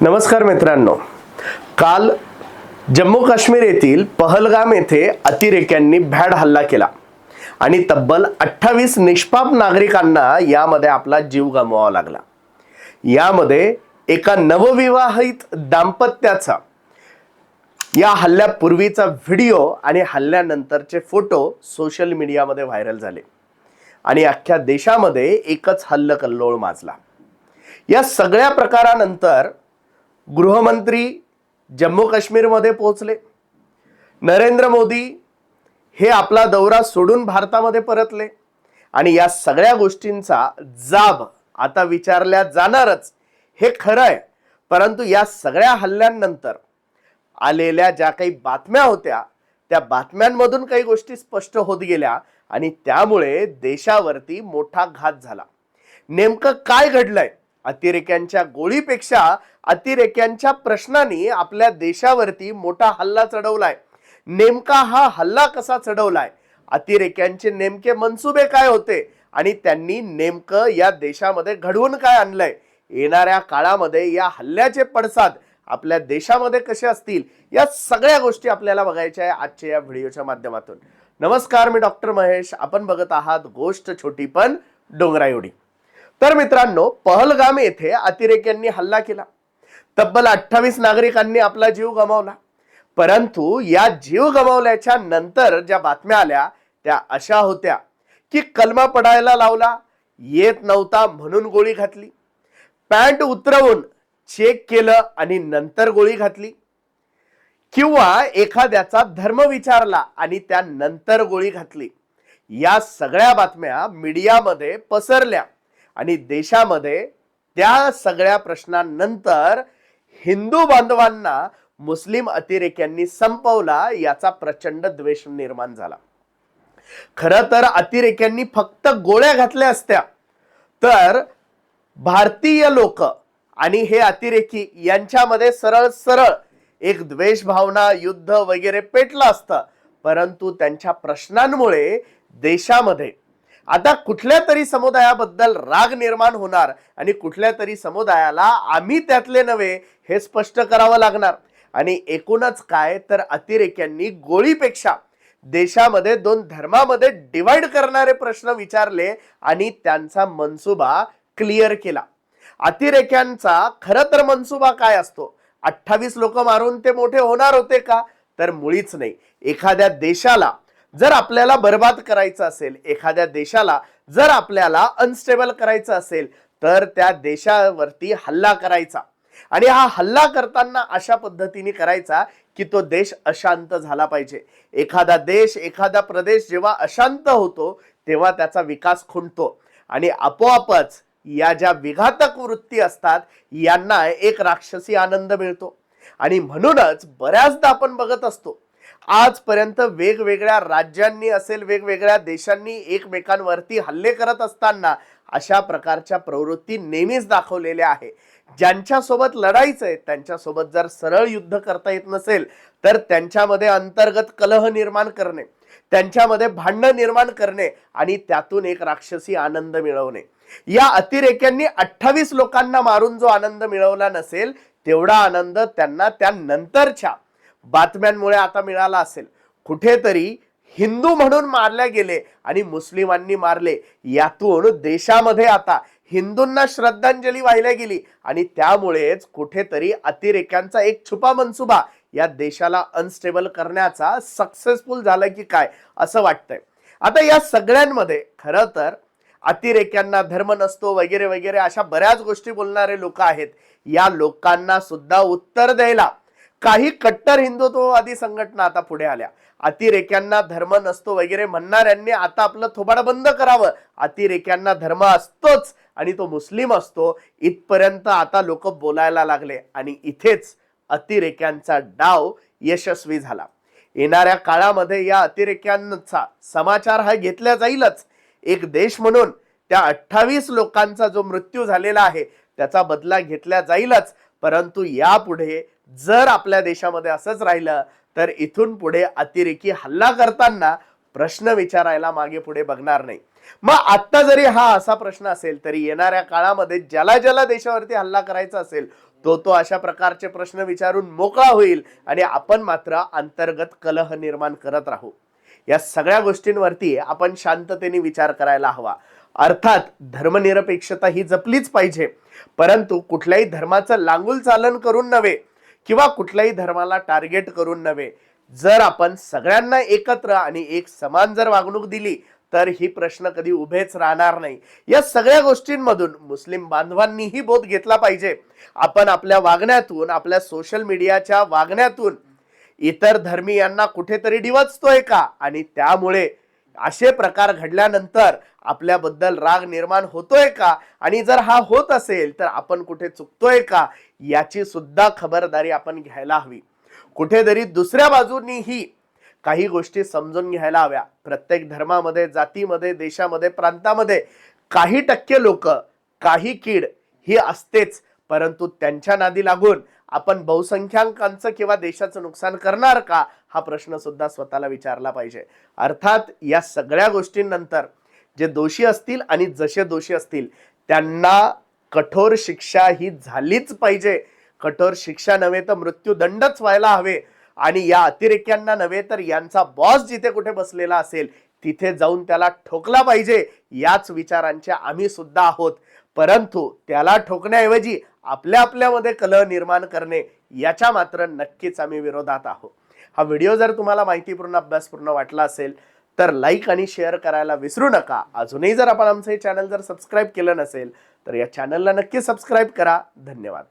नमस्कार मित्रांनो. काल जम्मू काश्मीर येथील पहलगाम येथे अतिरेक्यांनी भॅड हल्ला केला. आणि तब्बल अठ्ठावीस निष्पाप नागरिकांना यामध्ये आपला जीव गमवावा लागला. यामध्ये एका नवविवाहित दाम्पत्याचा या हल्ल्यापूर्वीचा व्हिडिओ आणि हल्ल्यानंतरचे फोटो सोशल मीडियामध्ये व्हायरल झाले. आणि अख्ख्या देशामध्ये एकच हल्लकल्लोळ माजला. या सगळ्या प्रकारानंतर गृहमंत्री जम्मू काश्मीरमध्ये पोहोचले. नरेंद्र मोदी हे आपला दौरा सोडून भारतामध्ये परतले. आणि या सगळ्या गोष्टींचा जाब आता विचारल्या जाणारच. हे खरं आहे परंतु या सगळ्या हल्ल्यांनंतर आलेल्या ज्या काही बातम्या होत्या त्या बातम्यांमधून काही गोष्टी स्पष्ट होत गेल्या आणि त्यामुळे देशावरती मोठा घात झाला. नेमकं काय घडलंय? अतिरेक्यांच्या गोळीपेक्षा अतिरेक्यांच्या प्रश्नांनी आपल्या देशावरती मोठा हल्ला चढवलाय. नेमका हा हल्ला कसा चढवलाय? अतिरेक्यांचे नेमके मनसुबे काय होते? आणि त्यांनी नेमकं या देशामध्ये घडवून काय आणलंय? येणाऱ्या काळामध्ये या हल्ल्याचे पडसाद आपल्या देशामध्ये कसे असतील? या सगळ्या गोष्टी आपल्याला बघायच्या आहे आजच्या या व्हिडिओच्या माध्यमातून. नमस्कार मी डॉक्टर महेश. आपण बघत आहात गोष्ट छोटी पण डोंगरा एवढी तर मित्रांनो पहलगाम येथे अतिरेक्यांनी हल्ला केला. तब्बल अठ्ठावीस नागरिकांनी आपला जीव गमावला. परंतु या जीव गमावल्याच्या नंतर ज्या बातम्या आल्या त्या अशा होत्या की कलमा पडायला लावला येत नव्हता म्हणून गोळी घातली. पॅन्ट उतरवून चेक केलं आणि नंतर गोळी घातली. किंवा एखाद्याचा धर्म विचारला आणि त्यानंतर गोळी घातली. या सगळ्या बातम्या मीडियामध्ये पसरल्या. आणि देशामध्ये त्या सगळ्या प्रश्नांनंतर हिंदू बांधवांना मुस्लिम अतिरेक्यांनी संपवला याचा प्रचंड द्वेष निर्माण झाला. खरं तर अतिरेक्यांनी फक्त गोळ्या घातल्या असत्या. तर भारतीय लोक आणि हे अतिरेकी यांच्यामध्ये सरळ सरळ एक द्वेष भावना युद्ध वगैरे पेटलं असतं. परंतु त्यांच्या प्रश्नांमुळे देशामध्ये आता कुठल्या तरी समुदायाबद्दल राग निर्माण होणार आणि कुठल्या तरी समुदायाला आम्ही त्यातले नव्हे हे स्पष्ट करावं लागणार. आणि एकूणच काय तर अतिरेक्यांनी गोळीपेक्षा देशामध्ये दोन धर्मामध्ये डिवाइड करणारे प्रश्न विचारले आणि त्यांचा मनसुबा क्लिअर केला. अतिरेक्यांचा खरं तर मनसुबा काय असतो? अठ्ठावीस लोक मारून ते मोठे होणार होते का? तर मुळीच नाही. एखाद्या देशाला जर आपल्याला बर्बाद करायचं असेल एखाद्या देशाला जर आपल्याला अनस्टेबल करायचं असेल तर त्या देशावरती हल्ला करायचा. आणि हा हल्ला करताना अशा पद्धतीने करायचा की तो देश अशांत झाला पाहिजे. एखादा देश एखादा प्रदेश जेव्हा अशांत होतो तेव्हा त्याचा विकास खुंटतो. आणि आपोआपच या ज्या विघातक वृत्ती असतात यांना एक राक्षसी आनंद मिळतो. आणि म्हणूनच बऱ्याचदा आपण बघत असतो आजपर्यंत वेगवेगळ्या राज्यांनी असेल वेगवेगळ्या देशांनी एकमेकांवरती हल्ले करत असताना अशा प्रकारच्या प्रवृत्ती नेहमीच दाखवलेल्या आहे. ज्यांच्यासोबत लढायचंय त्यांच्यासोबत जर सरळ युद्ध करता येत नसेल तर त्यांच्यामध्ये अंतर्गत कलह निर्माण करणे त्यांच्यामध्ये भांडणं निर्माण करणे आणि त्यातून एक राक्षसी आनंद मिळवणे. या अतिरेक्यांनी अठ्ठावीस लोकांना मारून जो आनंद मिळवला नसेल तेवढा आनंद त्यांना त्यानंतरच्या बातम्यांमुळे आता मिळाला असेल. कुठेतरी हिंदू म्हणून मारले गेले आणि मुस्लिमांनी मारले. यातून देशामध्ये आता हिंदूंना श्रद्धांजली वाहिल्या गेली आणि त्यामुळेच कुठेतरी अतिरेक्यांचा एक छुपा मनसुबा या देशाला अनस्टेबल करण्याचा सक्सेसफुल झाला की काय असं वाटतंय. आता या सगळ्यांमध्ये खरं तर अतिरेक्यांना धर्म नसतो वगैरे वगैरे अशा बऱ्याच गोष्टी बोलणारे लोक आहेत. या लोकांना सुद्धा उत्तर द्यायला काही कट्टर हिंदुत्ववादी संघटना आता पुढे आल्या. अतिरेक्यांना धर्म नसतो वगैरे म्हणणाऱ्यांनी आता आपलं थोबाड बंद करावं. अतिरेक्यांना धर्म असतोच आणि तो मुस्लिम असतो. इथपर्यंत आता लोक बोलायला लागले आणि इथेच अतिरेक्यांचा डाव यशस्वी झाला. येणाऱ्या काळामध्ये या अतिरेक्यांचा समाचार हा घेतला जाईलच. एक देश म्हणून त्या अठ्ठावीस लोकांचा जो मृत्यू झालेला आहे त्याचा बदला घेतला जाईलच. परंतु यापुढे जर आपल्या देशामध्ये असंच राहिलं तर इथून पुढे अतिरेकी हल्ला करताना प्रश्न विचारायला मागे पुढे बघणार नाही. मग आत्ता जरी हा असा प्रश्न असेल तरी येणाऱ्या काळामध्ये ज्याला ज्याला देशावरती हल्ला करायचा असेल तो तो अशा प्रकारचे प्रश्न विचारून मोकळा होईल आणि आपण मात्र अंतर्गत कलह निर्माण करत राहू. या सगळ्या गोष्टींवरती आपण शांततेने विचार करायला हवा. अर्थात धर्मनिरपेक्षता ही जपलीच पाहिजे. परंतु कुठल्याही धर्माचं लांगूल चालन करून नव्हे किंवा कुठल्याही धर्माला टार्गेट करून नव्हे. जर आपण सगळ्यांना एकत्र आणि एक समान जर वागणूक दिली तर ही प्रश्न कधी उभेच राहणार नाही. या सगळ्या गोष्टींमधून मुस्लिम बांधवांनीही बोध घेतला पाहिजे. आपण आपल्या वागण्यातून आपल्या सोशल मीडियाच्या वागण्यातून इतर धर्मीयांना कुठेतरी डिवचतोय का? आणि त्यामुळे असे प्रकार घडल्यानंतर आपल्याबद्दल राग निर्माण होतोय का? आणि जर हा होत असेल तर आपण कुठे चुकतोय का? याची सुद्धा खबरदारी आपण घ्यायला हवी. कुठेतरी दुसऱ्या बाजूनीही काही गोष्टी समजून घ्यायला हव्या. प्रत्येक धर्मामध्ये जातीमध्ये देशामध्ये प्रांतामध्ये काही टक्के लोक काही कीड ही असतेच. परंतु त्यांच्या नादी लागून आपण बहुसंख्याकांचं किंवा देशाचं नुकसान करणार का हा प्रश्न सुद्धा स्वतःला विचारला पाहिजे. अर्थात या सगळ्या गोष्टींनंतर जे दोषी असतील आणि जसे दोषी असतील त्यांना कठोर शिक्षा ही झालीच पाहिजे. कठोर शिक्षा नव्हे तर मृत्यूदंडच व्हायला हवे. आणि या अतिरेक्यांना नव्हे तर यांचा बॉस जिथे कुठे बसलेला असेल तिथे जाऊन त्याला ठोकला पाहिजे. याच विचारांचे आम्ही सुद्धा आहोत. परंतु त्याला ठोकण्याऐवजी आपल्या आपल्यामध्ये कलह निर्माण करणे याच्या मात्र नक्कीच आम्ही विरोधात आहोत. हा व्हिडिओ जर तुम्हाला माहितीपूर्ण अभ्यासपूर्ण वाटला असेल तर लाईक आणि शेअर करायला विसरू नका. अजूनही जर आपण आमचं हे चॅनल जर सबस्क्राईब केलं नसेल तर या चॅनलला नक्की सबस्क्राईब करा. धन्यवाद.